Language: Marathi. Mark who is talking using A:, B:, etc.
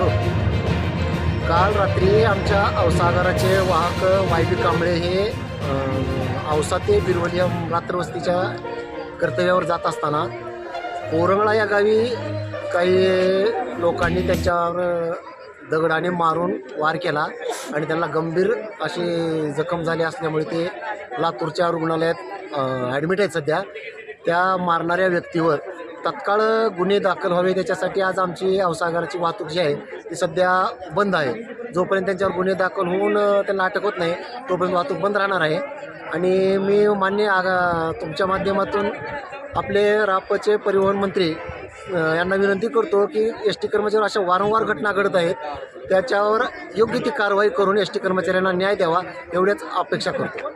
A: हो. काल रात्री आमच्या अवसागराचे वाहक वाय बी कांबळे हे अवसा औसा ते बिरवली या रात्रवस्तीच्या कर्तव्यावर जात असताना कोरंगळा या गावी काही लोकांनी त्यांच्यावर दगडाने मारून वार केला आणि त्यांना गंभीर अशी जखम झाली असल्यामुळे ते लातूरच्या रुग्णालयात ॲडमिट आहेत सध्या. त्या मारणाऱ्या व्यक्तीवर तत्काळ गुन्हे दाखल व्हावे त्याच्यासाठी आज आमची औसागराची वाहतूक जी आहे ती सध्या बंद आहे. जोपर्यंत त्यांच्यावर गुन्हे दाखल होऊन त्यांना अटक होत नाही तोपर्यंत वाहतूक बंद राहणार आहे. आणि मी मान्य आगा तुमच्या माध्यमातून आपले रापचे परिवहन मंत्री यांना विनंती करतो की एस टी कर्मचारी अशा वारंवार घटना घडत आहेत त्याच्यावर योग्य ती कारवाई करून एस टी कर्मचाऱ्यांना न्याय द्यावा एवढ्याच अपेक्षा करतो.